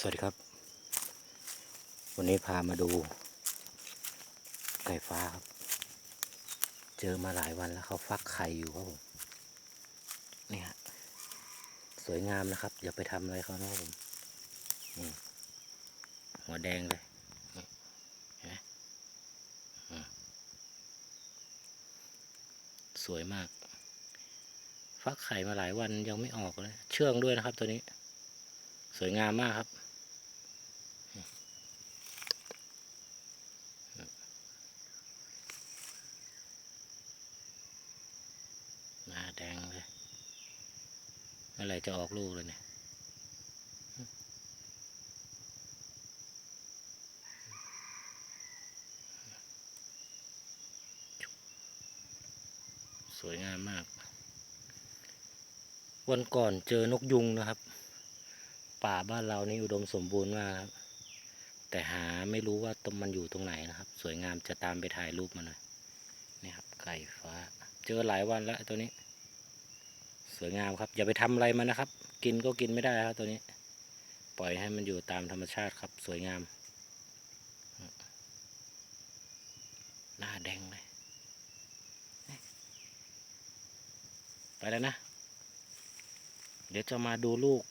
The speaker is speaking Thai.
สวัสดีครับ วันนี้พามาดูไก่ฟ้าครับ เจอมาหลายวันแล้วเขาฟักไข่อยู่ครับผมนี่ฮะสวยงามนะครับ อย่าไปทำอะไรเขานะครับผมนี่หัวแดงเลยนี่เห็นไหมสวยมาก ฟักไข่มาหลายวันยังไม่ออกเลย เชื่องด้วยนะครับตัวนี้สวยงามมากครับ หน้าแดงเลยเมื่อไหร่จะออกลูกเลยเนี่ยสวยงามมาก วันก่อนเจอนกยุงนะครับ ป่าบ้านเรานี่อุดมสมบูรณ์มากครับ แต่หาไม่รู้ว่าตมันอยู่ตรงไหนนะครับ สวยงามจะตามไปถ่ายรูปมาหน่อยนี่ครับไก่ฟ้า เจอหลายวันแล้วตัวนี้ สวยงามครับ อย่าไปทำอะไรมันนะครับ กินก็กินไม่ได้ครับตัวนี้ ปล่อยให้มันอยู่ตามธรรมชาติครับ สวยงาม หน้าแดงเลย ไปแล้วนะ เดี๋ยวจะมาดูลูก